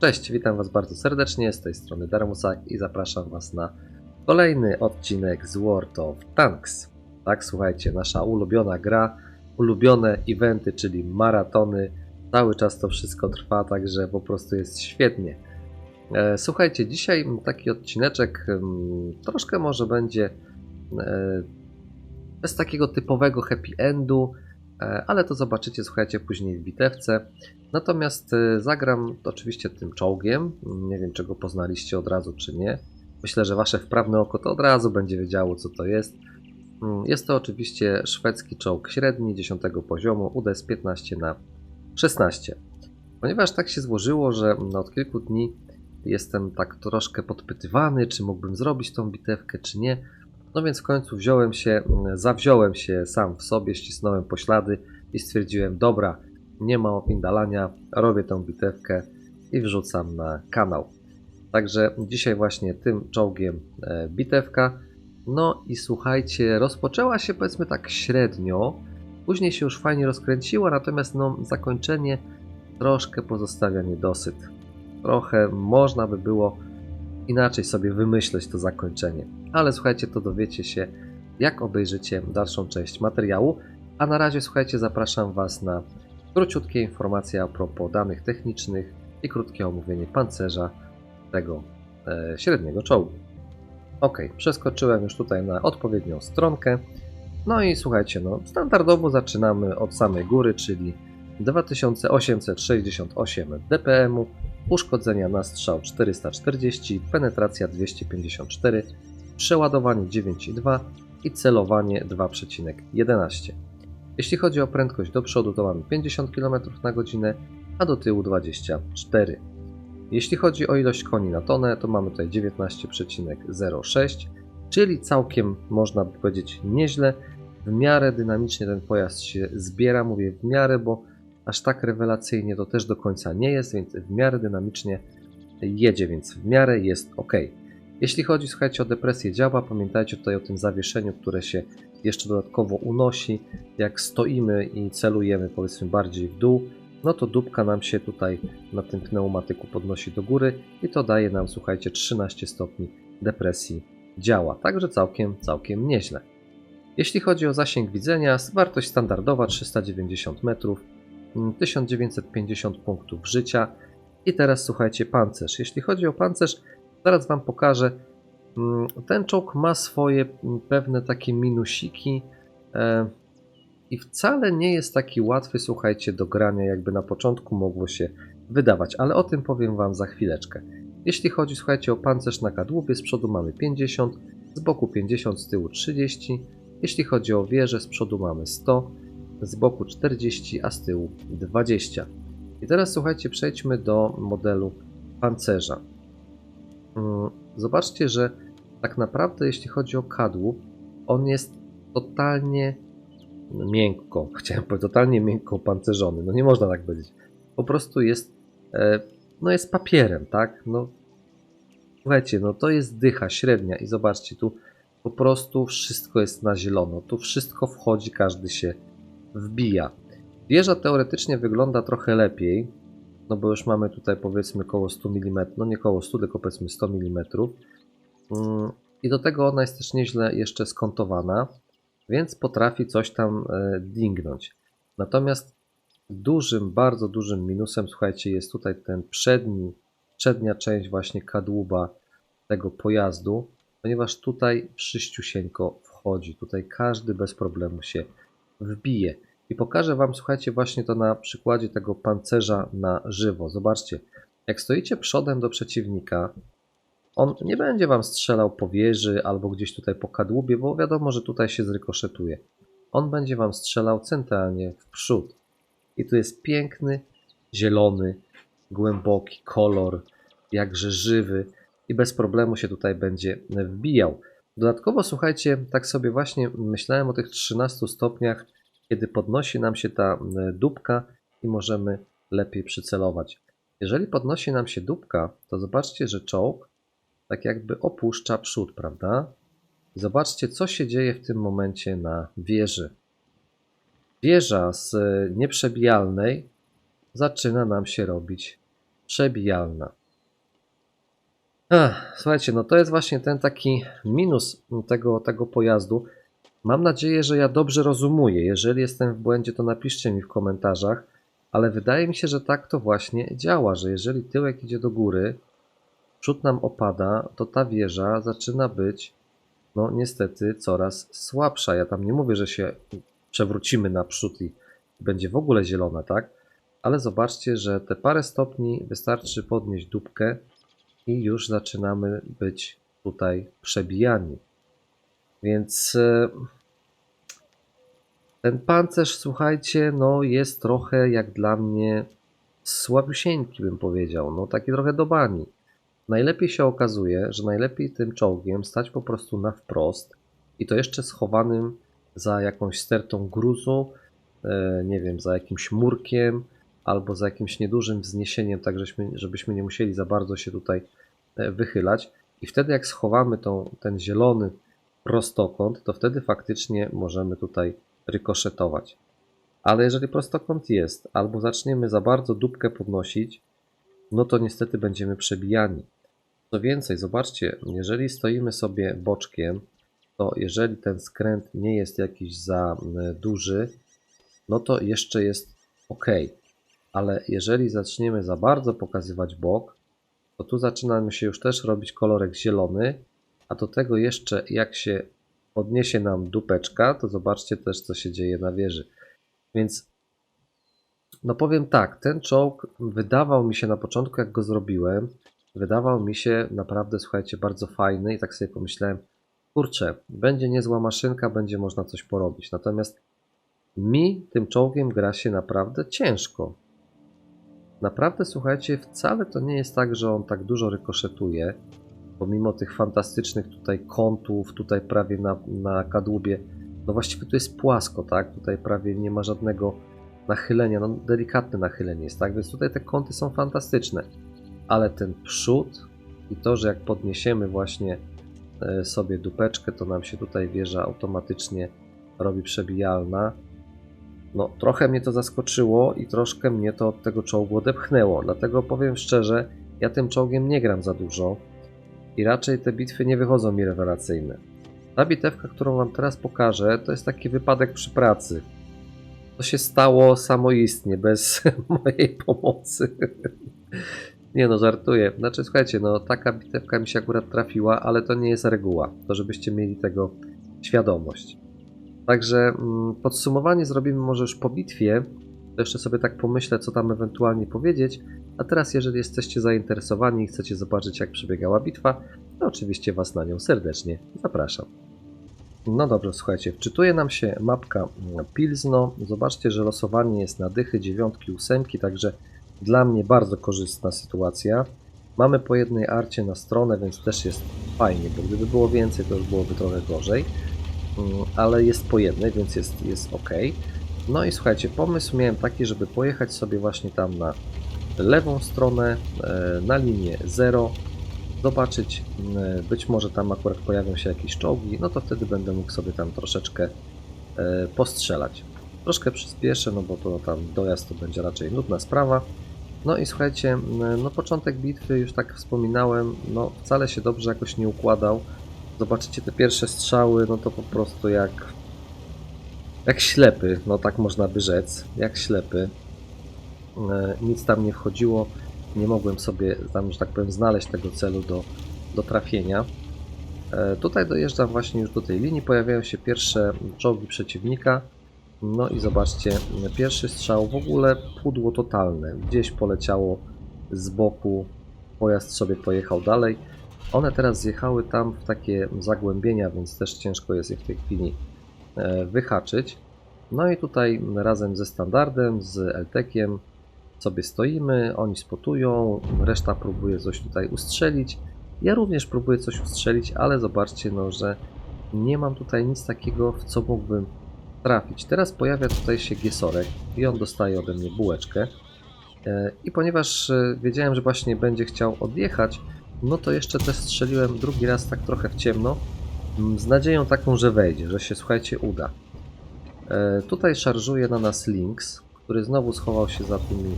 Cześć, witam Was bardzo serdecznie, z tej strony Darmusak i zapraszam Was na kolejny odcinek z World of Tanks. Tak, słuchajcie, nasza ulubiona gra, ulubione eventy, czyli maratony, cały czas to wszystko trwa, także po prostu jest świetnie. E, Słuchajcie, dzisiaj taki odcineczek mm, troszkę może będzie e, bez takiego typowego happy endu, ale to zobaczycie, słuchajcie, później w bitewce. Natomiast e, zagram oczywiście tym czołgiem. Nie wiem, czego poznaliście od razu, czy nie. Myślę, że wasze wprawne oko to od razu będzie wiedziało, co to jest. Mm, Jest to oczywiście szwedzki czołg średni 10 poziomu UDS 15 na 16. Ponieważ tak się złożyło, że no, od kilku dni jestem tak troszkę podpytywany, czy mógłbym zrobić tą bitewkę, czy nie. No więc w końcu wziąłem się, zawziąłem się sam w sobie, ścisnąłem poślady i stwierdziłem, dobra, nie ma opindalania, robię tę bitewkę i wrzucam na kanał. Także dzisiaj właśnie tym czołgiem e, bitewka. No i słuchajcie, rozpoczęła się powiedzmy tak średnio, później się już fajnie rozkręciła, natomiast no, zakończenie troszkę pozostawia niedosyt. Trochę można by było inaczej sobie wymyśleć to zakończenie. Ale słuchajcie, to dowiecie się, jak obejrzycie dalszą część materiału. A na razie, słuchajcie, zapraszam Was na króciutkie informacje a propos danych technicznych i krótkie omówienie pancerza tego e, średniego czołgu. Ok, przeskoczyłem już tutaj na odpowiednią stronkę. No i słuchajcie, no, standardowo zaczynamy od samej góry, czyli 2868 dpm, uszkodzenia na strzał 440, penetracja 254, przeładowanie 9,2 i celowanie 2,11. Jeśli chodzi o prędkość do przodu, to mamy 50 km na godzinę, a do tyłu 24. Jeśli chodzi o ilość koni na tonę, to mamy tutaj 19,06, czyli całkiem można by powiedzieć nieźle. W miarę dynamicznie ten pojazd się zbiera, mówię w miarę, bo aż tak rewelacyjnie to też do końca nie jest, więc w miarę dynamicznie jedzie, więc w miarę jest ok. Jeśli chodzi, słuchajcie, o depresję działa, pamiętajcie tutaj o tym zawieszeniu, które się jeszcze dodatkowo unosi. Jak stoimy i celujemy, powiedzmy, bardziej w dół, no to dupka nam się tutaj na tym pneumatyku podnosi do góry i to daje nam, słuchajcie, 13 stopni depresji działa. Także całkiem, całkiem nieźle. Jeśli chodzi o zasięg widzenia, wartość standardowa 390 metrów, 1950 punktów życia. I teraz słuchajcie, pancerz. Jeśli chodzi o pancerz, zaraz Wam pokażę. Mm, Ten czołg ma swoje mm, pewne takie minusiki e, i wcale nie jest taki łatwy, słuchajcie, do grania, jakby na początku mogło się wydawać, ale o tym powiem Wam za chwileczkę. Jeśli chodzi, słuchajcie, o pancerz na kadłubie, z przodu mamy 50, z boku 50, z tyłu 30. Jeśli chodzi o wieżę, z przodu mamy 100, z boku 40, a z tyłu 20. I teraz słuchajcie, przejdźmy do modelu pancerza. Mm, Zobaczcie, że tak naprawdę jeśli chodzi o kadłub, on jest totalnie miękko, chciałem powiedzieć, totalnie miękko opancerzony. No nie można tak powiedzieć. Po prostu jest, e, no jest papierem, tak? No, słuchajcie, no to jest dycha średnia i zobaczcie, tu po prostu wszystko jest na zielono. Tu wszystko wchodzi, każdy się wbija. Wieża teoretycznie wygląda trochę lepiej, no bo już mamy tutaj powiedzmy około 100 mm, no nie około 100, tylko powiedzmy 100 mm. Mm, I do tego ona jest też nieźle jeszcze skontowana, więc potrafi coś tam e, dingnąć. Natomiast dużym, bardzo dużym minusem, słuchajcie, jest tutaj ten przedni, przednia część właśnie kadłuba tego pojazdu, ponieważ tutaj wszyściusieńko wchodzi. Tutaj każdy bez problemu się wbije. I pokażę Wam, słuchajcie, właśnie to na przykładzie tego pancerza na żywo. Zobaczcie, jak stoicie przodem do przeciwnika, on nie będzie Wam strzelał po wieży albo gdzieś tutaj po kadłubie, bo wiadomo, że tutaj się zrykoszetuje. On będzie Wam strzelał centralnie w przód. I tu jest piękny, zielony, głęboki kolor, jakże żywy i bez problemu się tutaj będzie wbijał. Dodatkowo, słuchajcie, tak sobie właśnie myślałem o tych 13 stopniach, kiedy podnosi nam się ta dupka i możemy lepiej przycelować. Jeżeli podnosi nam się dupka, to zobaczcie, że czołg tak jakby opuszcza przód, prawda? Zobaczcie, co się dzieje w tym momencie na wieży. Wieża z e, nieprzebijalnej zaczyna nam się robić przebijalna. Słuchajcie, no to jest właśnie ten taki minus tego, tego pojazdu. Mam nadzieję, że ja dobrze rozumuję. Jeżeli jestem w błędzie, to napiszcie mi w komentarzach, ale wydaje mi się, że tak to właśnie działa, że jeżeli tyłek idzie do góry, przód nam opada, to ta wieża zaczyna być, no niestety, coraz słabsza. Ja tam nie mówię, że się przewrócimy naprzód i będzie w ogóle zielona, tak? Ale zobaczcie, że te parę stopni wystarczy podnieść dupkę i już zaczynamy być tutaj przebijani. Więc e, ten pancerz, słuchajcie, no jest trochę jak dla mnie słabusieńki, bym powiedział. No taki trochę do bani. Najlepiej się okazuje, że najlepiej tym czołgiem stać po prostu na wprost i to jeszcze schowanym za jakąś stertą gruzu, e, nie wiem, za jakimś murkiem albo za jakimś niedużym wzniesieniem, tak żeśmy, żebyśmy nie musieli za bardzo się tutaj e, wychylać. I wtedy jak schowamy tą, ten zielony prostokąt, to wtedy faktycznie możemy tutaj rykoszetować. Ale jeżeli prostokąt jest, albo zaczniemy za bardzo dupkę podnosić, no to niestety będziemy przebijani. Co więcej, zobaczcie, jeżeli stoimy sobie boczkiem, to jeżeli ten skręt nie jest jakiś za duży, no to jeszcze jest ok. Ale jeżeli zaczniemy za bardzo pokazywać bok, to tu zaczynamy się już też robić kolorek zielony, a do tego jeszcze jak się podniesie nam dupeczka, to zobaczcie też co się dzieje na wieży. Więc no powiem tak, ten czołg wydawał mi się na początku jak go zrobiłem, wydawał mi się naprawdę, słuchajcie, bardzo fajny i tak sobie pomyślałem, kurczę, będzie niezła maszynka, będzie można coś porobić. Natomiast mi tym czołgiem gra się naprawdę ciężko. Naprawdę, słuchajcie, wcale to nie jest tak, że on tak dużo rykoszetuje, pomimo tych fantastycznych tutaj kątów, tutaj prawie na, na kadłubie, no właściwie tu jest płasko, tak? Tutaj prawie nie ma żadnego nachylenia, no delikatne nachylenie jest, tak? Więc tutaj te kąty są fantastyczne, ale ten przód i to, że jak podniesiemy właśnie e, sobie dupeczkę, to nam się tutaj wieża automatycznie robi przebijalna. No, trochę mnie to zaskoczyło i troszkę mnie to od tego czołgu odepchnęło. Dlatego powiem szczerze, ja tym czołgiem nie gram za dużo i raczej te bitwy nie wychodzą mi rewelacyjne. Ta bitewka, którą Wam teraz pokażę, to jest taki wypadek przy pracy. To się stało samoistnie, bez mojej pomocy. nie no, żartuję. Znaczy, słuchajcie, no taka bitewka mi się akurat trafiła, ale to nie jest reguła. To żebyście mieli tego świadomość. Także mm, podsumowanie zrobimy może już po bitwie. To jeszcze sobie tak pomyślę, co tam ewentualnie powiedzieć. A teraz, jeżeli jesteście zainteresowani i chcecie zobaczyć, jak przebiegała bitwa, to oczywiście Was na nią serdecznie zapraszam. No dobrze, słuchajcie, wczytuje nam się mapka Pilzno. Zobaczcie, że losowanie jest na dychy, dziewiątki, ósemki, także dla mnie bardzo korzystna sytuacja. Mamy po jednej arcie na stronę, więc też jest fajnie, bo gdyby było więcej, to już byłoby trochę gorzej. Ale jest po jednej, więc jest, jest ok. No i słuchajcie, pomysł miałem taki, żeby pojechać sobie właśnie tam na lewą stronę, e, na linię 0, zobaczyć, m, być może tam akurat pojawią się jakieś czołgi, no to wtedy będę mógł sobie tam troszeczkę e, postrzelać. Troszkę przyspieszę, no bo to tam dojazd to będzie raczej nudna sprawa. No i słuchajcie, no początek bitwy, już tak wspominałem, no wcale się dobrze jakoś nie układał. Zobaczycie te pierwsze strzały, no to po prostu jak jak ślepy, no tak można by rzec, jak ślepy. E, Nic tam nie wchodziło, nie mogłem sobie tam, że tak powiem, znaleźć tego celu do, do trafienia. E, Tutaj dojeżdżam właśnie już do tej linii, pojawiają się pierwsze czołgi przeciwnika. No i zobaczcie, pierwszy strzał w ogóle pudło totalne. Gdzieś poleciało z boku, pojazd sobie pojechał dalej. One teraz zjechały tam w takie zagłębienia, więc też ciężko jest je w tej chwili e, wyhaczyć. No i tutaj razem ze standardem, z LTEkiem sobie stoimy, oni spotują, reszta próbuje coś tutaj ustrzelić. Ja również próbuję coś ustrzelić, ale zobaczcie, no, że nie mam tutaj nic takiego, w co mógłbym trafić. Teraz pojawia tutaj się Giesorek i on dostaje ode mnie bułeczkę. E, I ponieważ e, wiedziałem, że właśnie będzie chciał odjechać, no to jeszcze też strzeliłem drugi raz tak trochę w ciemno, m, z nadzieją taką, że wejdzie, że się słuchajcie uda. E, Tutaj szarżuje na nas Lynx, który znowu schował się za tymi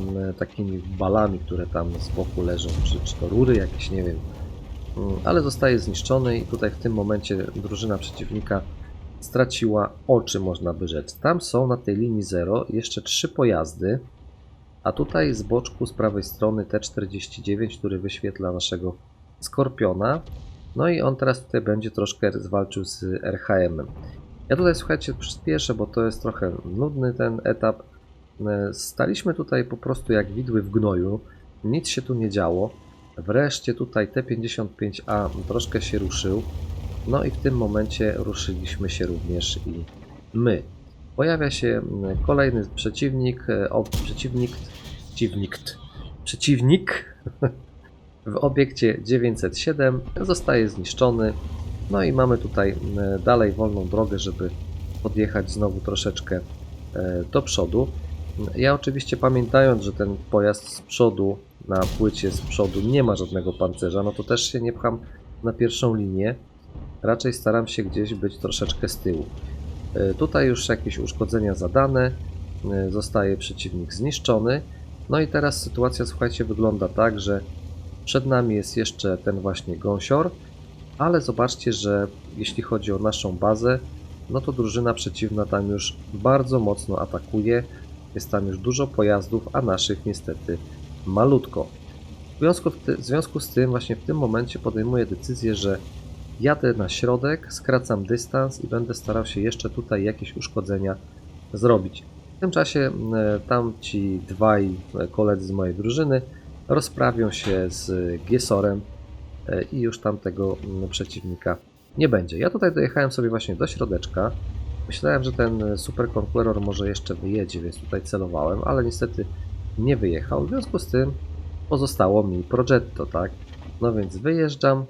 mm, takimi balami, które tam z boku leżą, czy, czy to rury jakieś, nie wiem. Mm, Ale zostaje zniszczony i tutaj w tym momencie drużyna przeciwnika straciła oczy, można by rzec. Tam są na tej linii 0 jeszcze trzy pojazdy, a tutaj z boczku z prawej strony T-49, który wyświetla naszego Skorpiona. No i on teraz tutaj będzie troszkę zwalczył z RHM-em. Ja tutaj słuchajcie, przyspieszę, bo to jest trochę nudny ten etap. E, Staliśmy tutaj po prostu jak widły w gnoju. Nic się tu nie działo. Wreszcie tutaj T-55A troszkę się ruszył. No i w tym momencie ruszyliśmy się również i my. Pojawia się mm, kolejny przeciwnik, e, o, przeciwnik, przeciwnik, przeciwnik w obiekcie 907 zostaje zniszczony. No i mamy tutaj mm, dalej wolną drogę, żeby podjechać znowu troszeczkę e, do przodu. Ja oczywiście pamiętając, że ten pojazd z przodu, na płycie z przodu nie ma żadnego pancerza, no to też się nie pcham na pierwszą linię. Raczej staram się gdzieś być troszeczkę z tyłu. E, Tutaj już jakieś uszkodzenia zadane, e, zostaje przeciwnik zniszczony. No i teraz sytuacja, słuchajcie, wygląda tak, że przed nami jest jeszcze ten właśnie gąsior, ale zobaczcie, że jeśli chodzi o naszą bazę, no to drużyna przeciwna tam już bardzo mocno atakuje. Jest tam już dużo pojazdów, a naszych niestety malutko. W związku, z tym, właśnie w tym momencie podejmuję decyzję, że jadę na środek, skracam dystans i będę starał się jeszcze tutaj jakieś uszkodzenia zrobić. W tym czasie tamci dwaj e, koledzy z mojej drużyny rozprawią się z Giesorem e, i już tamtego przeciwnika nie będzie. Ja tutaj dojechałem sobie właśnie do środeczka. Myślałem, że ten Super Conqueror może jeszcze wyjedzie, więc tutaj celowałem, ale niestety nie wyjechał. W związku z tym pozostało mi Progetto, tak? No więc wyjeżdżam,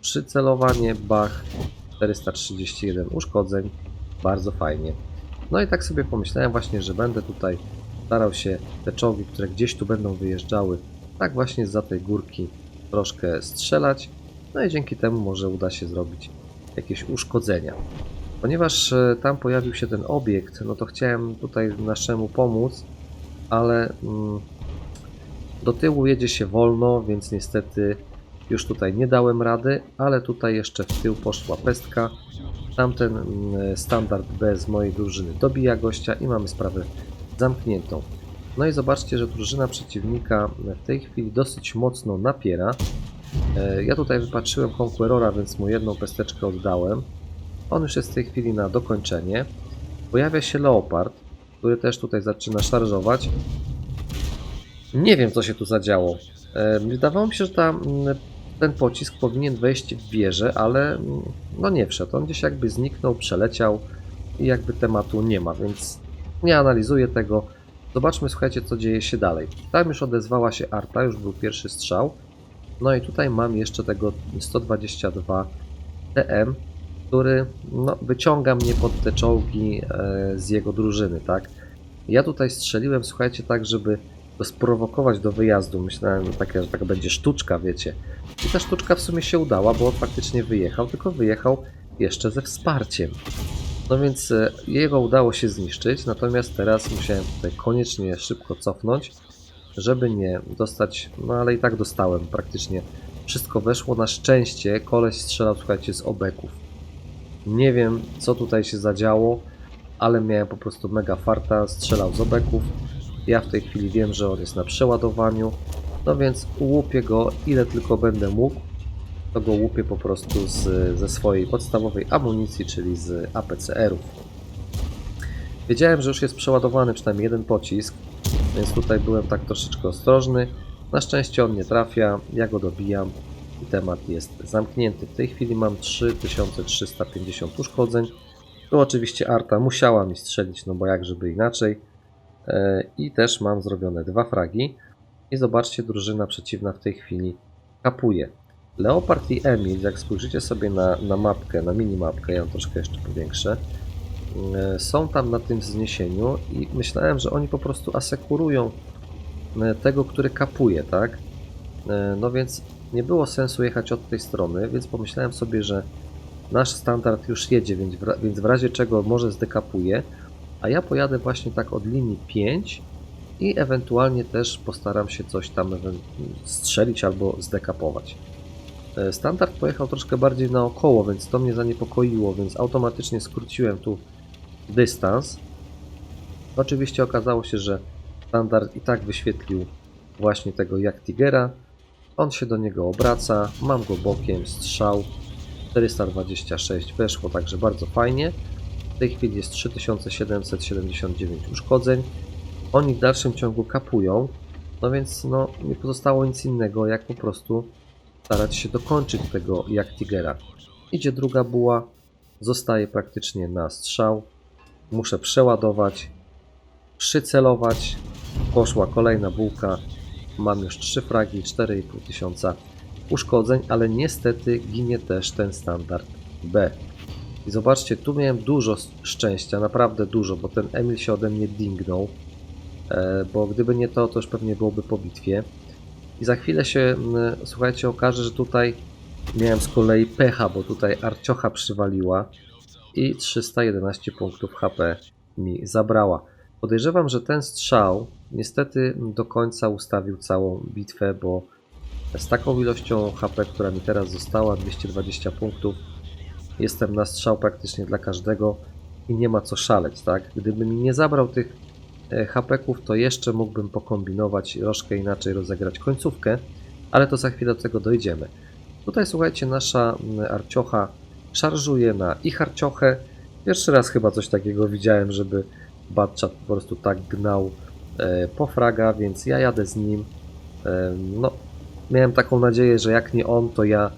przycelowanie, bach, 431 uszkodzeń, bardzo fajnie. No i tak sobie pomyślałem właśnie, że będę tutaj starał się te czołgi, które gdzieś tu będą wyjeżdżały, tak właśnie za tej górki troszkę strzelać, no i dzięki temu może uda się zrobić jakieś uszkodzenia. Ponieważ e, tam pojawił się ten obiekt, no to chciałem tutaj naszemu pomóc, ale mm, do tyłu jedzie się wolno, więc niestety już tutaj nie dałem rady, ale tutaj jeszcze w tył poszła pestka. Tamten mm, standard B z mojej drużyny dobija gościa i mamy sprawę zamkniętą. No i zobaczcie, że drużyna przeciwnika w tej chwili dosyć mocno napiera. E, Ja tutaj wypatrzyłem Conquerora, więc mu jedną pesteczkę oddałem. On już jest w tej chwili na dokończenie. Pojawia się Leopard, który też tutaj zaczyna szarżować. Nie wiem, co się tu zadziało. E, Wydawało mi się, że ta, mm, ten pocisk powinien wejść w wieżę, ale mm, no nie wszedł. On gdzieś jakby zniknął, przeleciał i jakby tematu nie ma, więc nie analizuję tego. Zobaczmy, słuchajcie, co dzieje się dalej. Tam już odezwała się Arta, już był pierwszy strzał. No i tutaj mam jeszcze tego 122 TM, który no, wyciąga mnie pod te czołgi e, z jego drużyny, tak? Ja tutaj strzeliłem, słuchajcie, tak, żeby sprowokować do wyjazdu. Myślałem, że taka, że taka będzie sztuczka, wiecie. I ta sztuczka w sumie się udała, bo on faktycznie wyjechał, tylko wyjechał jeszcze ze wsparciem. No więc e, jego udało się zniszczyć, natomiast teraz musiałem tutaj koniecznie szybko cofnąć, żeby nie dostać, no ale i tak dostałem praktycznie. Wszystko weszło na szczęście, koleś strzelał, słuchajcie, z obeków. Nie wiem, co tutaj się zadziało, ale miałem po prostu mega farta, strzelał z obeków. Ja w tej chwili wiem, że on jest na przeładowaniu, no więc łupię go ile tylko będę mógł. To go łupię po prostu z, ze swojej podstawowej amunicji, czyli z APCR-ów. Wiedziałem, że już jest przeładowany przynajmniej jeden pocisk, więc tutaj byłem tak troszeczkę ostrożny. Na szczęście on nie trafia, ja go dobijam i temat jest zamknięty. W tej chwili mam 3350 uszkodzeń. Tu oczywiście Arta musiała mi strzelić, no bo jak żeby inaczej. E, I też mam zrobione dwa fragi. I zobaczcie, drużyna przeciwna w tej chwili kapuje. Leopard i Emil, jak spojrzycie sobie na, na mapkę, na minimapkę, ja ją troszkę jeszcze powiększę, e, są tam na tym wzniesieniu i myślałem, że oni po prostu asekurują e, tego, który kapuje, tak? No więc nie było sensu jechać od tej strony, więc pomyślałem sobie, że nasz standard już jedzie, więc w, więc w razie czego może zdekapuje. A ja pojadę właśnie tak od linii 5 i ewentualnie też postaram się coś tam strzelić albo zdekapować. E, Standard pojechał troszkę bardziej naokoło, więc to mnie zaniepokoiło, więc automatycznie skróciłem tu dystans. Oczywiście okazało się, że standard i tak wyświetlił właśnie tego jak Tigera. On się do niego obraca, mam go bokiem, strzał 426 weszło, także bardzo fajnie. Tej chwili jest 3779 uszkodzeń. Oni w dalszym ciągu kapują, no więc no, nie pozostało nic innego, jak po prostu starać się dokończyć tego jak Tigera. Idzie druga buła, zostaje praktycznie na strzał. Muszę przeładować, przycelować. Poszła kolejna bułka. Mam już 3 fragi, 4,5 tysiąca uszkodzeń, ale niestety ginie też ten standard B. I zobaczcie, tu miałem dużo szczęścia, naprawdę dużo, bo ten Emil się ode mnie dingnął. E, bo gdyby nie to, to już pewnie byłoby po bitwie. I za chwilę się, słuchajcie, okaże, że tutaj miałem z kolei pecha, bo tutaj arciocha przywaliła i 311 punktów HP mi zabrała. Podejrzewam, że ten strzał niestety do końca ustawił całą bitwę, bo z taką ilością HP, która mi teraz została, 220 punktów, jestem na strzał praktycznie dla każdego i nie ma co szaleć, tak? Gdyby mi nie zabrał tych e, HP-ków, to jeszcze mógłbym pokombinować troszkę inaczej rozegrać końcówkę, ale to za chwilę do tego dojdziemy. Tutaj słuchajcie, nasza arciocha szarżuje na ich arciochę. Pierwszy raz chyba coś takiego widziałem, żeby Batchat po prostu tak gnał e, po fraga, więc ja jadę z nim. E, no, miałem taką nadzieję, że jak nie on, to ja,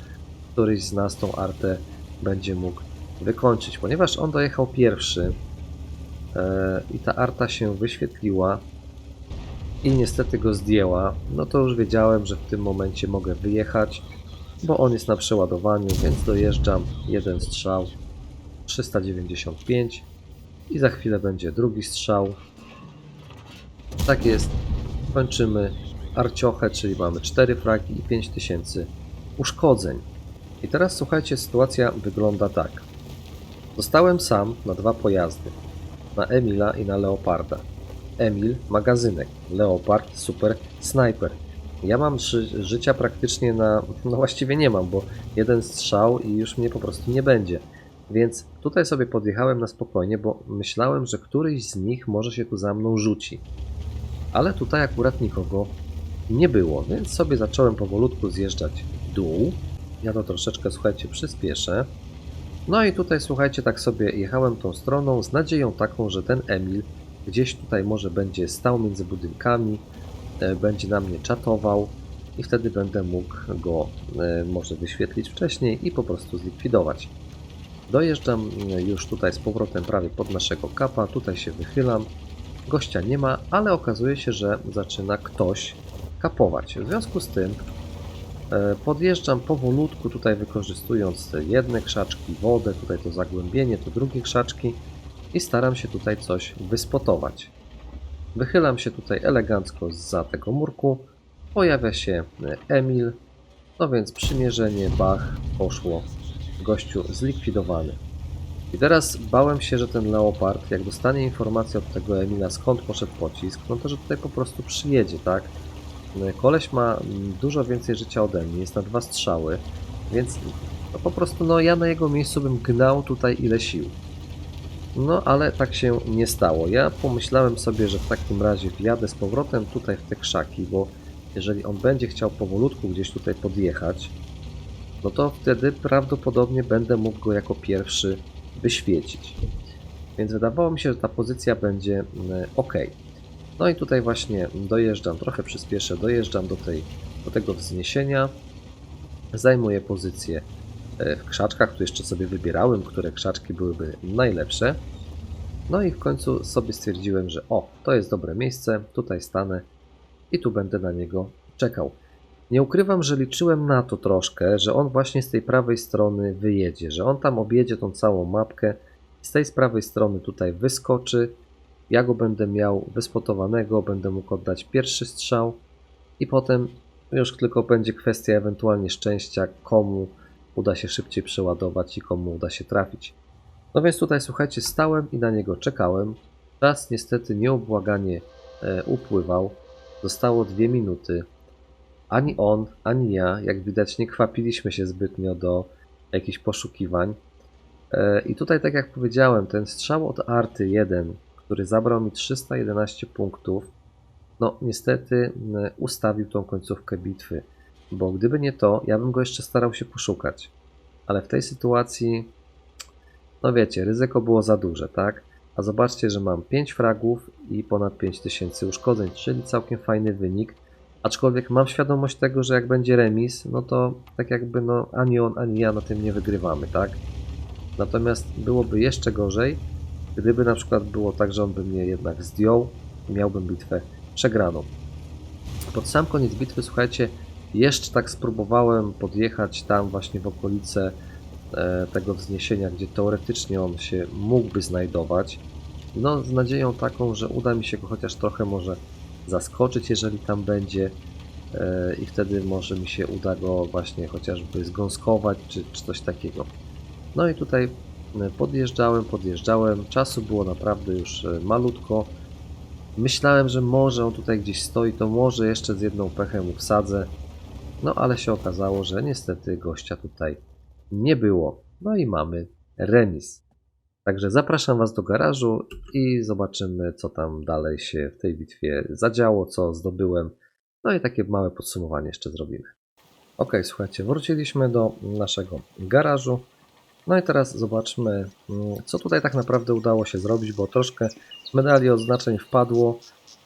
któryś z nas tą artę będzie mógł wykończyć, ponieważ on dojechał pierwszy e, i ta arta się wyświetliła i niestety go zdjęła, no to już wiedziałem, że w tym momencie mogę wyjechać, bo on jest na przeładowaniu, więc dojeżdżam, jeden strzał, 395 i za chwilę będzie drugi strzał. Tak jest, kończymy arciochę, czyli mamy 4 fragi i 5000 uszkodzeń. I teraz słuchajcie, sytuacja wygląda tak. Zostałem sam na dwa pojazdy. Na Emila i na Leoparda. Emil magazynek, Leopard super snajper. Ja mam ży życia praktycznie na. No właściwie nie mam, bo jeden strzał i już mnie po prostu nie będzie. Więc tutaj sobie podjechałem na spokojnie, bo myślałem, że któryś z nich może się tu za mną rzuci. Ale tutaj akurat nikogo nie było, więc sobie zacząłem powolutku zjeżdżać w dół. Ja to troszeczkę, słuchajcie, przyspieszę. No i tutaj, słuchajcie, tak sobie jechałem tą stroną z nadzieją taką, że ten Emil gdzieś tutaj może będzie stał między budynkami, e, będzie na mnie czatował i wtedy będę mógł go e, może wyświetlić wcześniej i po prostu zlikwidować. Dojeżdżam e, już tutaj z powrotem prawie pod naszego kapa, tutaj się wychylam. Gościa nie ma, ale okazuje się, że zaczyna ktoś kapować. W związku z tym podjeżdżam powolutku, tutaj wykorzystując jedne krzaczki, wodę, tutaj to zagłębienie, to drugie krzaczki i staram się tutaj coś wyspotować. Wychylam się tutaj elegancko za tego murku, pojawia się e, Emil, no więc przymierzenie, bach, poszło, gościu zlikwidowany. I teraz bałem się, że ten Leopard, jak dostanie informację od tego Emila, skąd poszedł pocisk, no to że tutaj po prostu przyjedzie, tak? No, Koleś ma mm, dużo więcej życia ode mnie, jest na dwa strzały, więc no po prostu no ja na jego miejscu bym gnał tutaj ile sił. No ale tak się nie stało. Ja pomyślałem sobie, że w takim razie wjadę z powrotem tutaj w te krzaki, bo jeżeli on będzie chciał powolutku gdzieś tutaj podjechać, no to wtedy prawdopodobnie będę mógł go jako pierwszy wyświecić. Więc wydawało mi się, że ta pozycja będzie ok. No i tutaj właśnie dojeżdżam, trochę przyspieszę, dojeżdżam do, tej, do tego wzniesienia, zajmuję pozycję e, w krzaczkach, tu jeszcze sobie wybierałem, które krzaczki byłyby najlepsze. No i w końcu sobie stwierdziłem, że o, to jest dobre miejsce, tutaj stanę i tu będę na niego czekał. Nie ukrywam, że liczyłem na to troszkę, że on właśnie z tej prawej strony wyjedzie, że on tam objedzie tą całą mapkę, z tej z prawej strony tutaj wyskoczy, ja go będę miał wyspotowanego, będę mógł oddać pierwszy strzał i potem już tylko będzie kwestia ewentualnie szczęścia, komu uda się szybciej przeładować i komu uda się trafić. No więc tutaj słuchajcie, stałem i na niego czekałem. Czas niestety nieubłaganie e, upływał. Zostało dwie minuty. Ani on, ani ja, jak widać, nie kwapiliśmy się zbytnio do jakichś poszukiwań. E, I tutaj, tak jak powiedziałem, ten strzał od Arty 1, który zabrał mi 311 punktów, no niestety m, ustawił tą końcówkę bitwy, bo gdyby nie to, ja bym go jeszcze starał się poszukać. Ale w tej sytuacji, no wiecie, ryzyko było za duże, tak? A zobaczcie, że mam 5 fragów i ponad 5000 uszkodzeń, czyli całkiem fajny wynik. Aczkolwiek mam świadomość tego, że jak będzie remis, no to tak jakby no ani on, ani ja na tym nie wygrywamy, tak? Natomiast byłoby jeszcze gorzej, gdyby na przykład było tak, że on by mnie jednak zdjął miałbym bitwę przegraną. Pod sam koniec bitwy, słuchajcie, jeszcze tak spróbowałem podjechać tam właśnie w okolice e, tego wzniesienia, gdzie teoretycznie on się mógłby znajdować. No, z nadzieją taką, że uda mi się go chociaż trochę może zaskoczyć, jeżeli tam będzie e, i wtedy może mi się uda go właśnie chociażby zgąskować czy, czy coś takiego. No i tutaj podjeżdżałem, podjeżdżałem, czasu było naprawdę już e, malutko. Myślałem, że może on tutaj gdzieś stoi, to może jeszcze z jedną pechem mu wsadzę. No ale się okazało, że niestety gościa tutaj nie było. No i mamy remis. Także zapraszam Was do garażu i zobaczymy, co tam dalej się w tej bitwie zadziało, co zdobyłem. No i takie małe podsumowanie jeszcze zrobimy. Ok, słuchajcie, wróciliśmy do naszego garażu. No i teraz zobaczmy, mm, co tutaj tak naprawdę udało się zrobić, bo troszkę medali odznaczeń wpadło,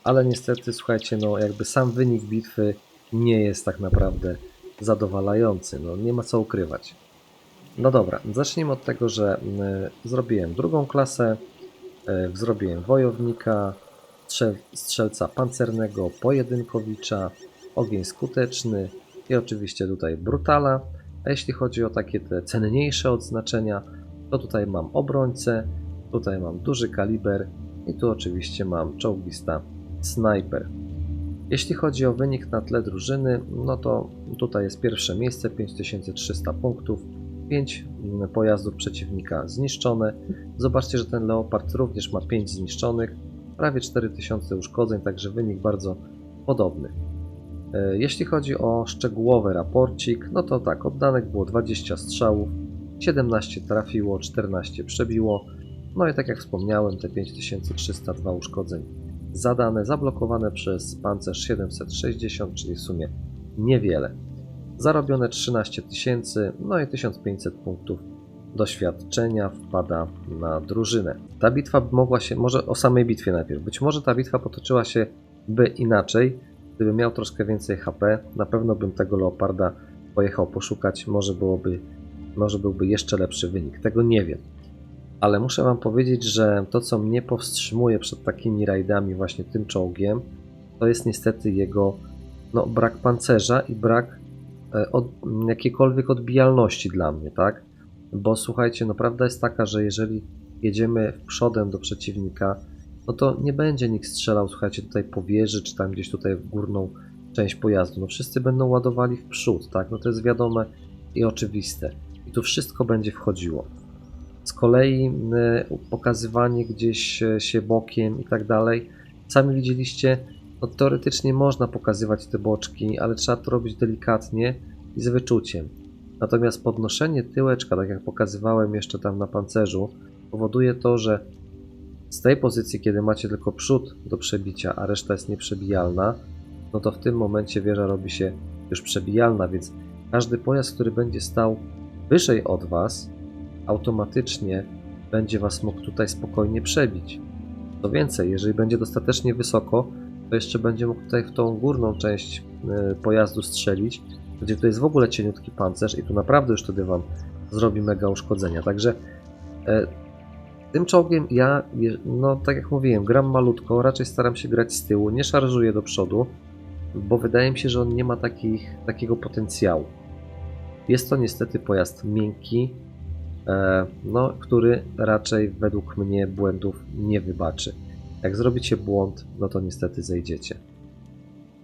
ale niestety, słuchajcie, no jakby sam wynik bitwy nie jest tak naprawdę zadowalający. No nie ma co ukrywać. No dobra, zacznijmy od tego, że y, zrobiłem drugą klasę, y, zrobiłem wojownika, strzel, strzelca pancernego, pojedynkowicza, ogień skuteczny i oczywiście tutaj brutala. A jeśli chodzi o takie te cenniejsze odznaczenia, to tutaj mam obrońcę, tutaj mam duży kaliber i tu oczywiście mam czołgista snajper. Jeśli chodzi o wynik na tle drużyny, no to tutaj jest pierwsze miejsce, 5300 punktów, 5 pojazdów przeciwnika zniszczone. Zobaczcie, że ten Leopard również ma 5 zniszczonych, prawie 4000 uszkodzeń, także wynik bardzo podobny. E, Jeśli chodzi o szczegółowy raporcik, no to tak, oddanych było 20 strzałów, 17 trafiło, 14 przebiło, no i tak jak wspomniałem, te 5302 uszkodzeń zadane, zablokowane przez pancerz 760, czyli w sumie niewiele. Zarobione 13 tysięcy, no i 1500 punktów doświadczenia wpada na drużynę. Ta bitwa mogła się, może o samej bitwie najpierw, być może ta bitwa potoczyła się by inaczej, gdybym miał troszkę więcej HP, na pewno bym tego leoparda pojechał poszukać, może byłoby, może byłby jeszcze lepszy wynik, tego nie wiem. Ale muszę wam powiedzieć, że to co mnie powstrzymuje przed takimi rajdami właśnie tym czołgiem, to jest niestety jego no, brak pancerza i brak e, od, jakiejkolwiek odbijalności dla mnie, tak? Bo słuchajcie, no prawda jest taka, że jeżeli jedziemy przodem do przeciwnika, no to nie będzie nikt strzelał, słuchajcie, tutaj po wieży, czy tam gdzieś tutaj w górną część pojazdu. No wszyscy będą ładowali w przód, tak? No to jest wiadome i oczywiste. I tu wszystko będzie wchodziło. Z kolei pokazywanie gdzieś e, się bokiem i tak dalej. Sami widzieliście, no teoretycznie można pokazywać te boczki, ale trzeba to robić delikatnie i z wyczuciem. Natomiast podnoszenie tyłeczka, tak jak pokazywałem jeszcze tam na pancerzu, powoduje to, że z tej pozycji, kiedy macie tylko przód do przebicia, a reszta jest nieprzebijalna, no to w tym momencie wieża robi się już przebijalna, więc każdy pojazd, który będzie stał wyżej od Was, automatycznie będzie Was mógł tutaj spokojnie przebić. Co więcej, jeżeli będzie dostatecznie wysoko, to jeszcze będzie mógł tutaj w tą górną część y, pojazdu strzelić, gdzie tu jest w ogóle cieniutki pancerz i tu naprawdę już wtedy Wam zrobi mega uszkodzenia. Także e, tym czołgiem ja, no tak jak mówiłem, gram malutko, raczej staram się grać z tyłu, nie szarżuję do przodu, bo wydaje mi się, że on nie ma takich, takiego potencjału. Jest to niestety pojazd miękki, e, no, który raczej według mnie błędów nie wybaczy. Jak zrobicie błąd, no to niestety zejdziecie.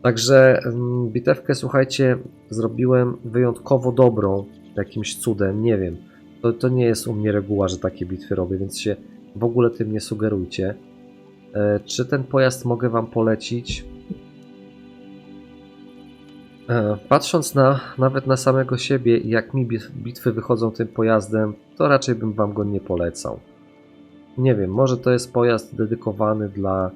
Także mm, bitewkę, słuchajcie, zrobiłem wyjątkowo dobrą, jakimś cudem, nie wiem. To, to nie jest u mnie reguła, że takie bitwy robię, więc się w ogóle tym nie sugerujcie. E, Czy ten pojazd mogę Wam polecić? E, Patrząc na nawet na samego siebie i jak mi bit- bitwy wychodzą tym pojazdem, to raczej bym Wam go nie polecał. Nie wiem, może to jest pojazd dedykowany dla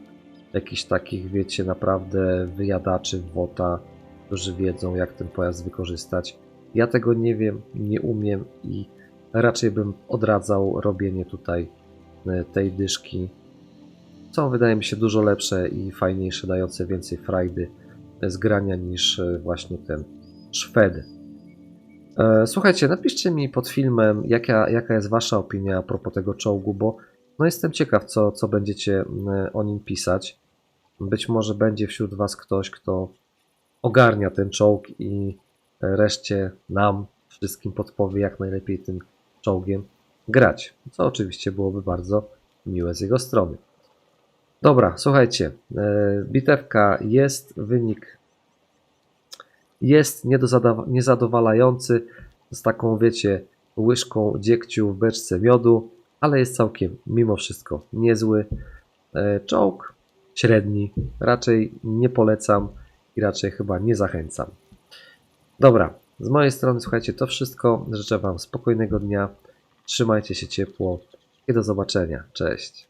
jakichś takich, wiecie, naprawdę wyjadaczy WOTA, którzy wiedzą, jak ten pojazd wykorzystać. Ja tego nie wiem, nie umiem i raczej bym odradzał robienie tutaj e, tej dyszki. Są, wydaje mi się, dużo lepsze i fajniejsze, dające więcej frajdy z grania niż e, właśnie ten Szwed. E, Słuchajcie, napiszcie mi pod filmem, jaka, jaka jest Wasza opinia a propos tego czołgu, bo no jestem ciekaw, co, co będziecie o nim pisać. Być może będzie wśród Was ktoś, kto ogarnia ten czołg i reszcie nam, wszystkim podpowie, jak najlepiej tym czołgiem grać. Co oczywiście byłoby bardzo miłe z jego strony. Dobra, słuchajcie, e, bitewka jest, wynik jest niezadowalający, z taką, wiecie, łyżką dziegciu w beczce miodu, ale jest całkiem, mimo wszystko, niezły. E, Czołg średni, raczej nie polecam i raczej chyba nie zachęcam. Dobra, z mojej strony, słuchajcie, to wszystko. Życzę Wam spokojnego dnia, trzymajcie się ciepło i do zobaczenia. Cześć.